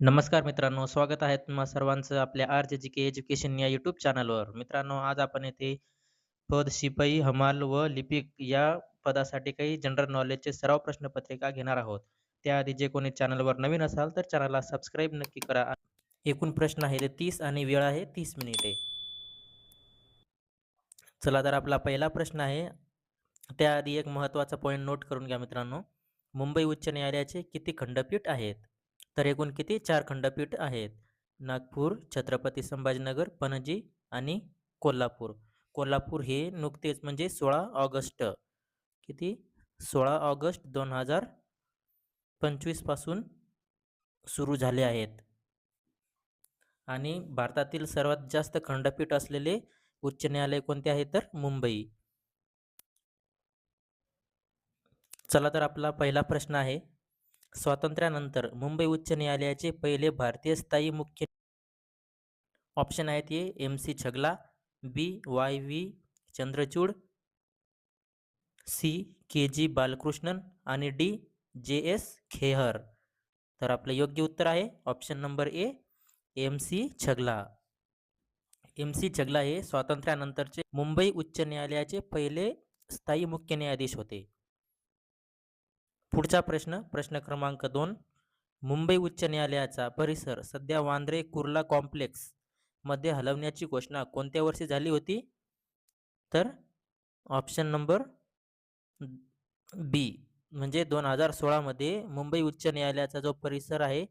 नमस्कार मित्रांनो, स्वागत आहे तुम्हा सर्वांचं आपल्या आर जे जी के एज्युकेशन या यूट्यूब चॅनलवर. मित्रांनो, आज आपण येथे पद शिपाई, हमाल व लिपिक या पदासाठी काही जनरल नॉलेजचे सराव प्रश्नपत्रिका घेणार आहोत. त्याआधी जे कोणी चॅनलवर नवीन असाल तर चॅनलला सबस्क्राईब नक्की करा. एकूण प्रश्न आहे ते तीस आणि वेळ आहे तीस मिनिटे. चला तर आपला पहिला प्रश्न आहे. त्याआधी एक महत्त्वाचा पॉईंट नोट करून घ्या मित्रांनो. मुंबई उच्च न्यायालयाचे किती खंडपीठ आहेत? तर एकूण किती? चार खंडपीठ आहेत. नागपूर, छत्रपती संभाजीनगर, पणजी आणि कोल्हापूर. कोल्हापूर हे नुकतेच म्हणजे 16 ऑगस्ट किती? 16 ऑगस्ट दोन हजार पंचवीसपासून सुरू झाले आहेत. आणि भारतातील सर्वात जास्त खंडपीठ असलेले उच्च न्यायालय कोणते आहे? तर मुंबई. चला तर आपला पहिला प्रश्न आहे. स्वातंत्र्यानंतर मुंबई उच्च न्यायालयाचे पहिले भारतीय स्थायी मुख्य ऑप्शन आहेत A. M. C. Chagla, B. Y. V. Chandrachud, C. K. G. Balakrishnan आणि डी. जे. एस. खेहर. तर आपलं योग्य उत्तर आहे option number A. M. C. Chagla. M. C. Chagla हे स्वातंत्र्यानंतरचे मुंबई उच्च न्यायालयाचे पहिले स्थायी मुख्य न्यायाधीश होते. पुढचा प्रश्न प्रश्न क्रमांक दोन. मुंबई उच्च न्यायालयाचा परिसर सध्या वांद्रे कुर्ला कॉम्प्लेक्समध्ये हलवण्याची घोषणा कोणत्या वर्षी झाली होती? तर ऑप्शन नंबर बी म्हणजे दोन हजार सोळामध्ये मुंबई उच्च न्यायालयाचा जो परिसर आहे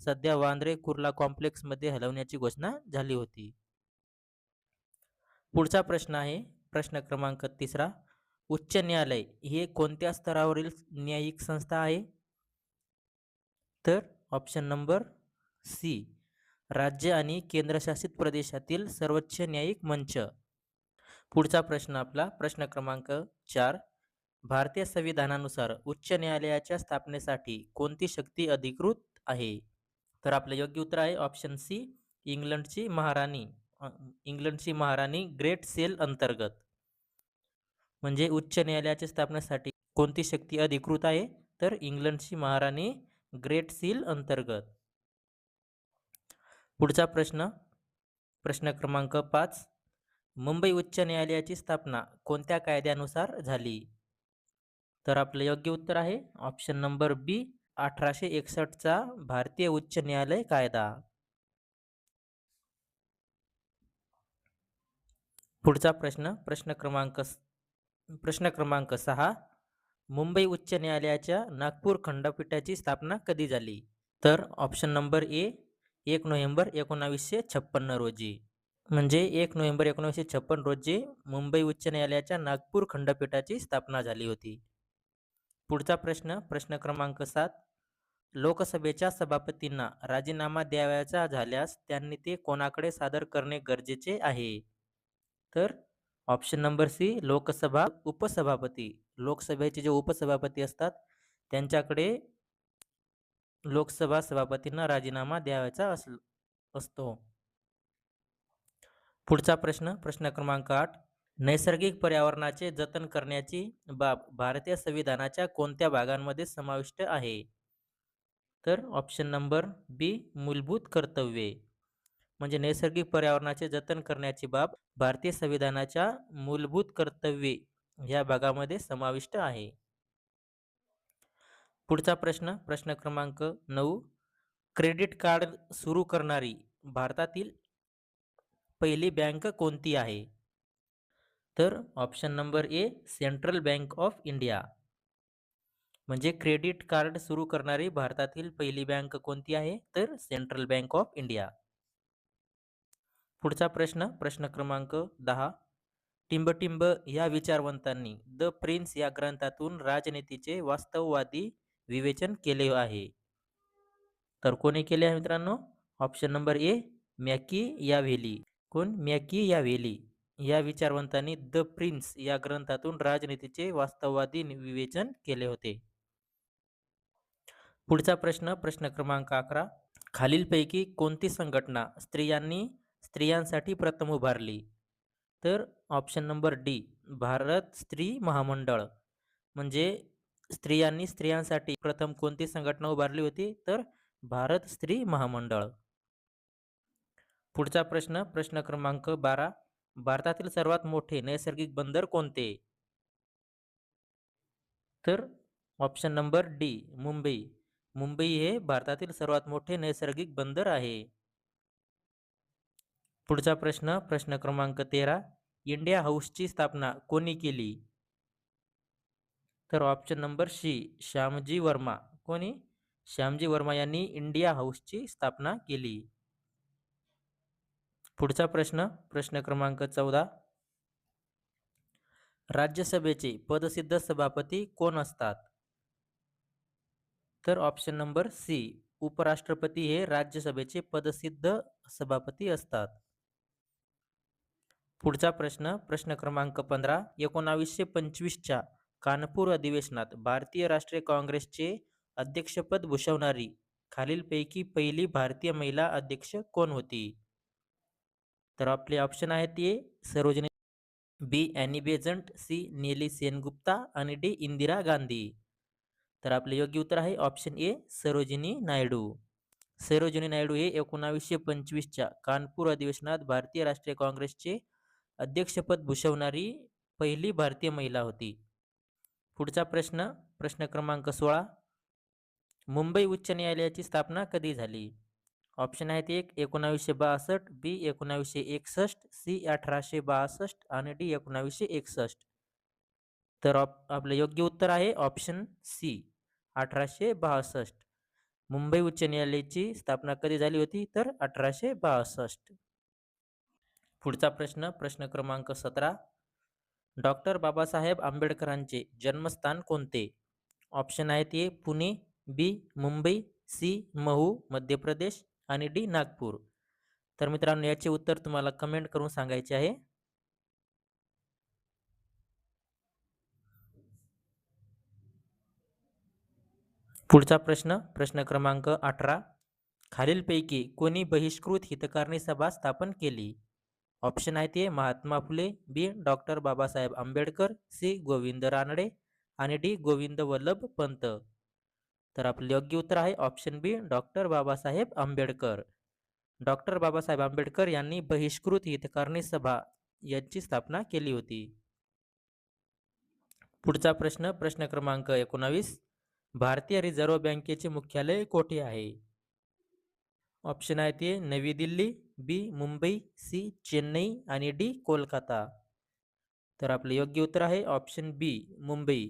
सध्या वांद्रे कुर्ला कॉम्प्लेक्समध्ये हलवण्याची घोषणा झाली होती. पुढचा प्रश्न आहे प्रश्न क्रमांक तिसरा. उच्च न्यायालय हे कोणत्या स्तरावरील न्यायिक संस्था आहे? तर ऑप्शन नंबर सी. राज्य आणि केंद्रशासित प्रदेशातील सर्वोच्च न्यायिक मंच. पुढचा प्रश्न आपला प्रश्न क्रमांक चार. भारतीय संविधानानुसार उच्च न्यायालयाच्या स्थापनेसाठी कोणती शक्ती अधिकृत आहे? तर आपलं योग्य उत्तर आहे ऑप्शन सी. इंग्लंडची महाराणी इंग्लंडची महाराणी ग्रेट सेल अंतर्गत. म्हणजे उच्च न्यायालयाच्या स्थापनेसाठी कोणती शक्ती अधिकृत आहे? तर इंग्लंडची महाराणी ग्रेट सील अंतर्गत. पुढचा प्रश्न प्रश्न क्रमांक पाच. मुंबई उच्च न्यायालयाची स्थापना कोणत्या कायद्यानुसार झाली? तर आपलं योग्य उत्तर आहे ऑप्शन नंबर बी. अठराशे एकसष्टचा भारतीय उच्च न्यायालय कायदा. पुढचा प्रश्न प्रश्न क्रमांक प्रश्न क्रमांक सहा. मुंबई उच्च न्यायालयाच्या नागपूर खंडपीठाची स्थापना कधी झाली? तर ऑप्शन नंबर ए. एक नोव्हेंबर एकोणावीसशे छप्पन्न रोजी. म्हणजे एक नोव्हेंबर एकोणावीसशे छप्पन रोजी मुंबई उच्च न्यायालयाच्या नागपूर खंडपीठाची स्थापना झाली होती. पुढचा प्रश्न प्रश्न क्रमांक सात. लोकसभेच्या सभापतींना राजीनामा द्यावयाचा झाल्यास त्यांनी ते कोणाकडे सादर करणे गरजेचे आहे? तर ऑप्शन नंबर सी. लोकसभा उपसभापती. लोकसभेचे जे उपसभापती असतात त्यांच्याकडे लोकसभा सभापतींना राजीनामा द्यावायचा असतो. पुढचा प्रश्न प्रश्न क्रमांक आठ. नैसर्गिक पर्यावरणाचे जतन करण्याची बाब भारतीय संविधानाच्या कोणत्या भागांमध्ये समाविष्ट आहे? तर ऑप्शन नंबर बी. मूलभूत कर्तव्ये. म्हणजे नैसर्गिक पर्यावरणाचे जतन करण्याची बाब भारतीय संविधानाच्या मूलभूत कर्तव्ये ह्या भागामध्ये समाविष्ट आहे. पुढचा प्रश्न प्रश्न क्रमांक नऊ. क्रेडिट कार्ड सुरू करणारी भारतातील पहिली बँक कोणती आहे? तर option number A. Central bank of India. म्हणजे क्रेडिट कार्ड सुरू करणारी भारतातील पहिली बँक कोणती आहे? तर सेंट्रल बँक ऑफ इंडिया. पुढचा प्रश्न प्रश्न क्रमांक दहा. टिंबटिंब या विचारवंतांनी द प्रिन्स या ग्रंथातून राजनीतीचे वास्तववादी विवेचन केले आहे. तर कोणी केले आहे मित्रांनो? ऑप्शन नंबर ए. मॅकी या व्हेली कोण? म्याकी या व्हेली या विचारवंतांनी द प्रिन्स या ग्रंथातून राजनीतीचे वास्तववादी विवेचन केले होते. पुढचा प्रश्न प्रश्न क्रमांक अकरा. खालीलपैकी कोणती संघटना स्त्रियांनी स्त्रियांसाठी प्रथम उभारली? तर ऑप्शन नंबर डी. भारत स्त्री महामंडळ. म्हणजे स्त्रियांनी स्त्रियांसाठी प्रथम कोणती संघटना उभारली होती? तर भारत स्त्री महामंडळ पुढचा प्रश्न प्रश्न क्रमांक बारा भारतातील सर्वात मोठे नैसर्गिक बंदर कोणते तर option number D Mumbai Mumbai हे भारतातील सर्वात मोठे नैसर्गिक बंदर आहे पुढचा प्रश्न प्रश्न क्रमांक तेरा. इंडिया हाऊसची स्थापना कोणी केली? तर option number C Shyamji Varma. कोणी? श्यामजी वर्मा यांनी इंडिया हाऊसची स्थापना केली. पुढचा प्रश्न प्रश्न क्रमांक चौदा. राज्यसभेचे पदसिद्ध सभापती कोण असतात? तर ऑप्शन नंबर सी उपराष्ट्रपती हे राज्यसभेचे पदसिद्ध सभापती असतात. पुढचा प्रश्न प्रश्न क्रमांक पंधरा एकोणावीसशे पंचवीसच्या कानपूर अधिवेशनात भारतीय राष्ट्रीय काँग्रेसचे अध्यक्षपद भूषवणारी खालीलपैकी पहिली भारतीय महिला अध्यक्ष कोण होती? तर आपले ऑप्शन आहेत ते Sarojini B Annie Besant C Nellie Sengupta आणि डी इंदिरा गांधी. तर आपले योग्य उत्तर आहे ऑप्शन ए सरोजिनी नायडू. सरोजिनी नायडू हे एकोणावीसशे पंचवीसच्या कानपूर अधिवेशनात भारतीय राष्ट्रीय काँग्रेसचे अध्यक्षपद भूषवणारी पहिली भारतीय महिला होती. पुढचा प्रश्न प्रश्न क्रमांक सोळा. मुंबई उच्च न्यायालयाची स्थापना कधी झाली? ऑप्शन आहेत एक एकोणावीसशे बासष्ट बी एकोणावीसशे एकसष्ट सी अठराशे बासष्ट आणि डी एकोणावीसशे एकसष्ट. तर ऑप आपलं योग्य उत्तर आहे ऑप्शन सी अठराशे बासष्ट. मुंबई उच्च न्यायालयाची स्थापना कधी झाली होती? तर अठराशे बासष्ट. पुढचा प्रश्न प्रश्न क्रमांक सतरा. डॉक्टर बाबासाहेब आंबेडकरांचे जन्मस्थान कोणते? ऑप्शन आहेत A Pune B Mumbai C Mhow Madhya Pradesh आणि डी नागपूर. तर मित्रांनो याचे उत्तर तुम्हाला कमेंट करून सांगायचे आहे. पुढचा प्रश्न प्रश्न क्रमांक अठरा. खालीलपैकी कोणी बहिष्कृत हितकारणी सभा स्थापन केली? ऑप्शन आहेत A Mahatma Phule B doctor Babasaheb Ambedkar C Govind Ranade आणि डी गोविंद वल्लभ पंत. तर आपले योग्य उत्तर आहे option B doctor Babasaheb Ambedkar. Doctor Babasaheb Ambedkar यांनी बहिष्कृत हितकारणी सभा यांची स्थापना केली होती. पुढचा प्रश्न प्रश्न क्रमांक एकोणावीस. भारतीय रिझर्व्ह बँकेचे मुख्यालय कोठे आहे? ऑप्शन आहे ते नवी दिल्ली बी मुंबई सी चेन्नई आणि डी कोलकाता. तर आपलं योग्य उत्तर आहे ऑप्शन बी मुंबई.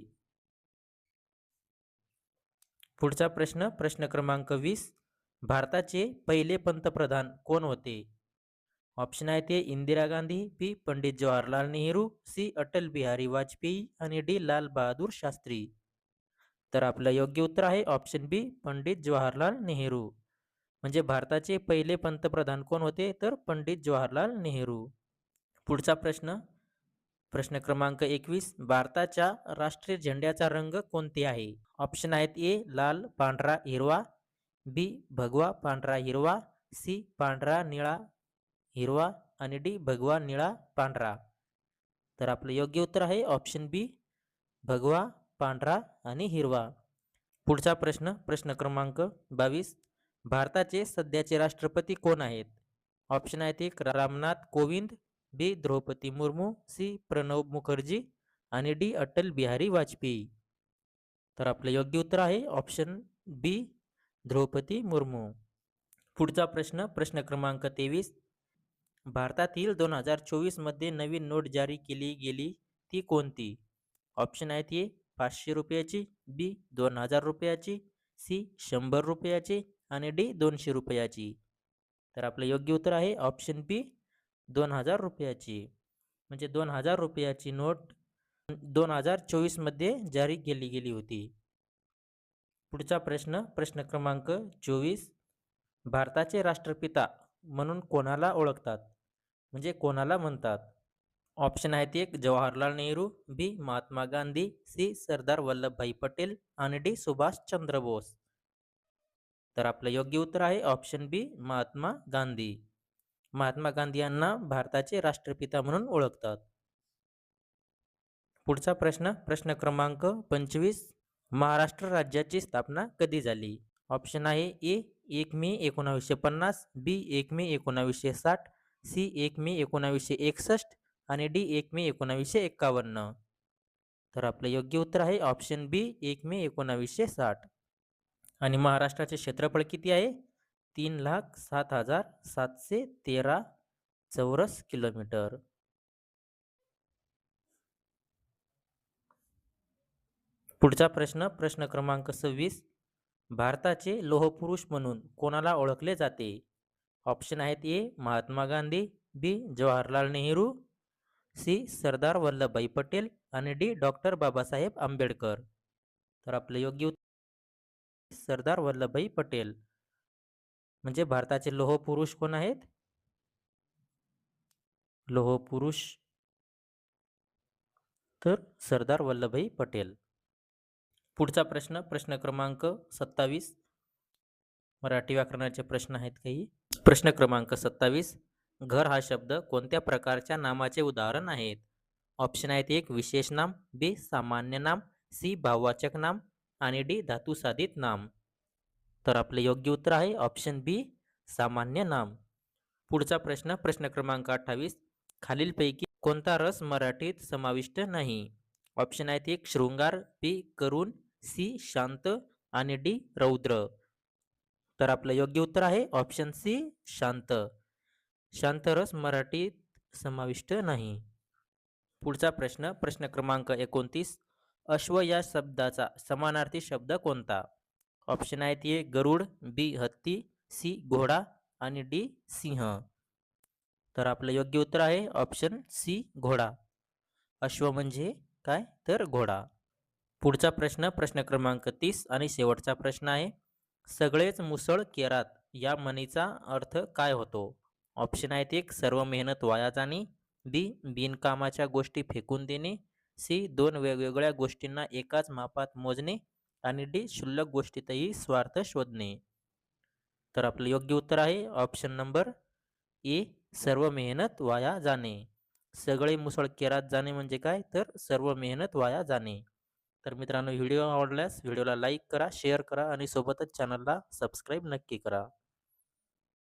पुढचा प्रश्न प्रश्न क्रमांक वीस. भारताचे पहिले पंतप्रधान कोण होते? ऑप्शन आहे ते इंदिरा गांधी बी पंडित जवाहरलाल नेहरू सी अटल बिहारी वाजपेयी आणि डी लाल बहादूर शास्त्री. तर आपलं योग्य उत्तर आहे ऑप्शन बी पंडित जवाहरलाल नेहरू. म्हणजे भारताचे पहिले पंतप्रधान कोण होते? तर पंडित जवाहरलाल नेहरू. पुढचा प्रश्न. प्रश्न क्रमांक एकवीस. भारताच्या राष्ट्रीय झेंड्याचा रंग कोणते आहे? ऑप्शन आहेत ए लाल पांढरा हिरवा बी भगवा पांढरा हिरवा सी पांढरा निळा हिरवा आणि डी भगवा निळा पांढरा. तर आपलं योग्य उत्तर आहे ऑप्शन बी भगवा पांढरा आणि हिरवा. पुढचा प्रश्न. प्रश्न क्रमांक बावीस. भारताचे सध्याचे राष्ट्रपती कोण आहेत? ऑप्शन आहेत एक रामनाथ कोविंद बी द्रौपदी मुर्मू सी प्रणव मुखर्जी आणि डी अटल बिहारी वाजपेयी. तर आपलं योग्य उत्तर आहे ऑप्शन बी द्रौपदी मुर्मू. पुढचा प्रश्न प्रश्न क्रमांक तेवीस. भारतातील दोन हजार चोवीसमध्ये नवीन नोट जारी केली गेली ती कोणती? ऑप्शन आहेत ए पाचशे रुपयाची बी दोन हजार रुपयाची सी शंभर रुपयाची आणि डी दोनशे रुपयाची. तर आपलं योग्य उत्तर आहे ऑप्शन बी दोन हजार रुपयाची. म्हणजे दोन हजार रुपयाची नोट दोन हजार चोवीसमध्ये जारी केली गेली होती. पुढचा प्रश्न प्रश्न क्रमांक चोवीस. भारताचे राष्ट्रपिता म्हणून कोणाला ओळखतात? म्हणजे कोणाला म्हणतात? ऑप्शन आहेत एक जवाहरलाल नेहरू बी महात्मा गांधी सी सरदार वल्लभभाई पटेल आणि डी सुभाषचंद्र बोस. तर आपलं योग्य उत्तर आहे ऑप्शन बी महात्मा गांधी. महात्मा गांधी यांना भारताचे राष्ट्रपिता म्हणून ओळखतात. पुढचा प्रश्न प्रश्न क्रमांक पंचवीस महाराष्ट्र राज्याची स्थापना कधी झाली? ऑप्शन आहे ए एक मे एकोणावीसशे पन्नास बी एक मे एकोणावीसशे साठ सी एक मे एकोणावीसशे एकसष्ट आणि डी एक मे एकोणावीसशे एक्कावन्न. तर आपलं योग्य उत्तर आहे ऑप्शन बी एक मे एकोणावीसशे साठ. आणि महाराष्ट्राचे क्षेत्रफळ किती आहे? तीन लाख सात हजार सातशे तेरा चौरस किलोमीटर. पुढचा प्रश्न प्रश्न क्रमांक सव्वीस. भारताचे लोहपुरुष म्हणून कोणाला ओळखले जाते? ऑप्शन आहेत A Mahatma Gandhi B Jawaharlal Nehru C Sardar Vallabhbhai Patel आणि डी डॉक्टर बाबासाहेब आंबेडकर. तर आपलं योग्य उत्तर सरदार वल्लभभाई पटेल. म्हणजे भारताचे लोहपुरुष कोण आहेत? लोहपुरुष. तर सरदार वल्लभभाई पटेल. पुढचा प्रश्न प्रश्न क्रमांक सत्तावीस. मराठी व्याकरणाचे प्रश्न आहेत काही. प्रश्न क्रमांक सत्तावीस. घर हा शब्द कोणत्या प्रकारच्या नामाचे उदाहरण आहेत? ऑप्शन आहेत एक विशेष नाम बी सामान्य नाम सी भाववाचक नाम आणि डी धातुसाधित नाम. तर आपले योग्य उत्तर आहे ऑप्शन बी सामान्य नाम. पुढचा प्रश्न प्रश्न क्रमांक अठ्ठावीस. खालीलपैकी कोणता रस मराठीत समाविष्ट नाही? ऑप्शन आहेत एक शृंगार बी करुण सी शांत आणि डी रौद्र. तर आपलं योग्य उत्तर आहे ऑप्शन सी शांत. शांत रस मराठीत समाविष्ट नाही. पुढचा प्रश्न प्रश्न क्रमांक एकोणतीस. अश्व या शब्दाचा समानार्थी शब्द कोणता? ऑप्शन आहेत ए गरुड बी हत्ती सी घोडा आणि डी सिंह. तर आपलं योग्य उत्तर आहे ऑप्शन सी घोडा. अश्व म्हणजे काय? तर घोडा. पुढचा प्रश्न प्रश्न क्रमांक तीस आणि शेवटचा प्रश्न आहे. सगळेच मुसळ केरात या म्हणीचा अर्थ काय होतो? ऑप्शन आहेत एक सर्व मेहनत वाया जाणे. बी बिनकामाच्या गोष्टी फेकून देणे. सी दोन वेगवेगळ्या गोष्टींना एकाच मापात मोजणे. आणि डी क्षुल्लक गोष्टीतही स्वार्थ शोधणे. तर आपलं योग्य उत्तर आहे ऑप्शन नंबर ए सर्व मेहनत वाया जाणे. सगळे मुसळ केरात जाणे म्हणजे काय? तर सर्व मेहनत वाया जाणे. तर मित्रांनो व्हिडिओ आवडल्यास व्हिडिओला लाईक करा शेअर करा आणि सोबतच चॅनलला सबस्क्राईब नक्की करा.